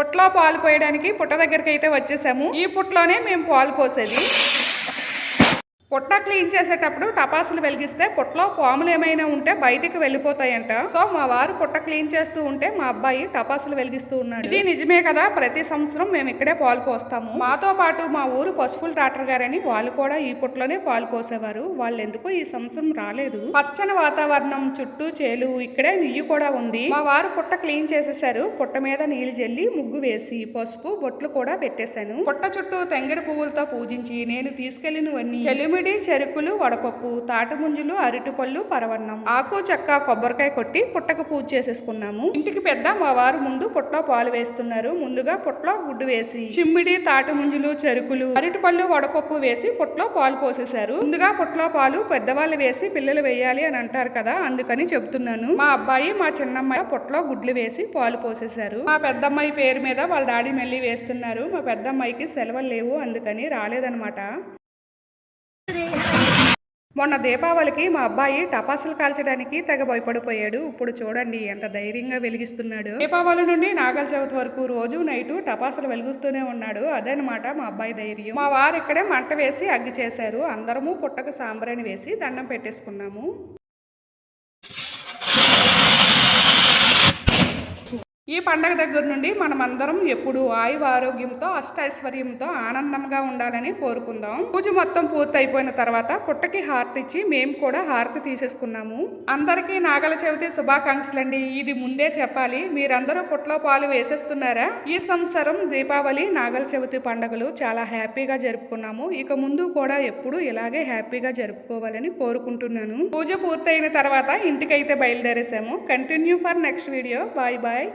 పుట్టలో పాలు పోయడానికి పుట్ట దగ్గరికి అయితే వచ్చేసాము. ఈ పుట్టలోనే మేము పాలు పోసేది. పుట్ట క్లీన్ చేసేటప్పుడు టపాసులు వెలిగిస్తే పొట్టలో పాములు ఏమైనా ఉంటే బయటికి వెళ్ళిపోతాయంట. సో మా వారు పుట్ట క్లీన్ చేస్తూ ఉంటే మా అబ్బాయి టపాసులు వెలిగిస్తూ ఉన్నాడు. ఇది నిజమే కదా ప్రతి సంవత్సరం మేము ఇక్కడే పాలు పోస్తాము. మాతో పాటు మా ఊరు పసుపుల డాక్టర్ గారని వాళ్ళు కూడా ఈ పొట్టలోనే పాలు పోసేవారు. వాళ్ళు ఎందుకో ఈ సంవత్సరం రాలేదు. పచ్చని వాతావరణం చుట్టూ చేలు ఇక్కడే నెయ్యి కూడా ఉంది. మా వారు పుట్ట క్లీన్ చేసేసారు. పుట్ట మీద నీళ్ళు జల్లి ముగ్గు వేసి పసుపు బొట్లు కూడా పెట్టేశాను. పుట్ట చుట్టూ తెంగడి పువ్వులతో పూజించి నేను తీసుకెళ్ళినవన్నీ చెలిమిడి చెరుకులు వడపప్పు తాటిముంజులు అరటిపళ్ళు పరవన్నం. ఆకు చెక్క కొబ్బరికాయ కొట్టి పుట్టకు పూజ చేసేసుకున్నాము. ఇంటికి పెద్ద మా వారు ముందు పుట్టలో పాలు వేస్తున్నారు. ముందుగా పుట్టలో గుడ్డు వేసి చిమ్మిడి తాటిముంజులు చెరుకులు అరటిపళ్ళు వడపప్పు వేసి పుట్టలో పాలు పోసేశారు. ముందుగా పుట్టలో పాలు పెద్దవాళ్ళు వేసి పిల్లలు వేయాలి అని అంటారు కదా అందుకని చెప్తున్నాను మా అబ్బాయి మా చిన్నమ్మాయి పుట్టలో గుడ్లు వేసి పాలు పోసేశారు. మా పెద్దమ్మాయి పేరు మీద వాళ్ళ డాడీ మళ్ళీ వేస్తున్నారు. మా పెద్దమ్మాయికి సెలవులు లేవు అందుకని రాలేదనమాట మొన్న దీపావళికి మా అబ్బాయి టపాసులు కాల్చడానికి తెగ భయపడిపోయాడు. ఇప్పుడు చూడండి ఎంత ధైర్యంగా వెలిగిస్తున్నాడు. దీపావళి నుండి నాగల చవితి వరకు రోజు నైటు టపాసులు వెలిగిస్తూనే ఉన్నాడు. అదనమాట మా అబ్బాయి ధైర్యం. మా వారు ఇక్కడే మంట వేసి అగ్గి చేశారు. అందరము పుట్టకు సాంబ్రాణి వేసి దండం పెట్టేసుకున్నాము. ఈ పండగ దగ్గర నుండి మనమందరం ఎప్పుడు ఆయువ ఆరోగ్యంతో అష్టైశ్వర్యంతో ఆనందంగా ఉండాలని కోరుకుందాం. పూజ మొత్తం పూర్తయిపోయిన తర్వాత పుట్టకి హారతి ఇచ్చి మేము కూడా హారతి తీసేసుకున్నాము. అందరికీ నాగల చవితి శుభాకాంక్షలండి. ఇది ముందే చెప్పాలి. మీరందరూ పుట్టలో పాలు వేసేస్తున్నారా? ఈ సంవత్సరం దీపావళి నాగల చవితి పండుగలు చాలా హ్యాపీగా జరుపుకున్నాము. ఇక ముందు కూడా ఎప్పుడు ఇలాగే హ్యాపీగా జరుపుకోవాలని కోరుకుంటున్నాను. పూజ పూర్తయిన తర్వాత ఇంటికైతే బయలుదేరేసాము continue for next video. Bye bye.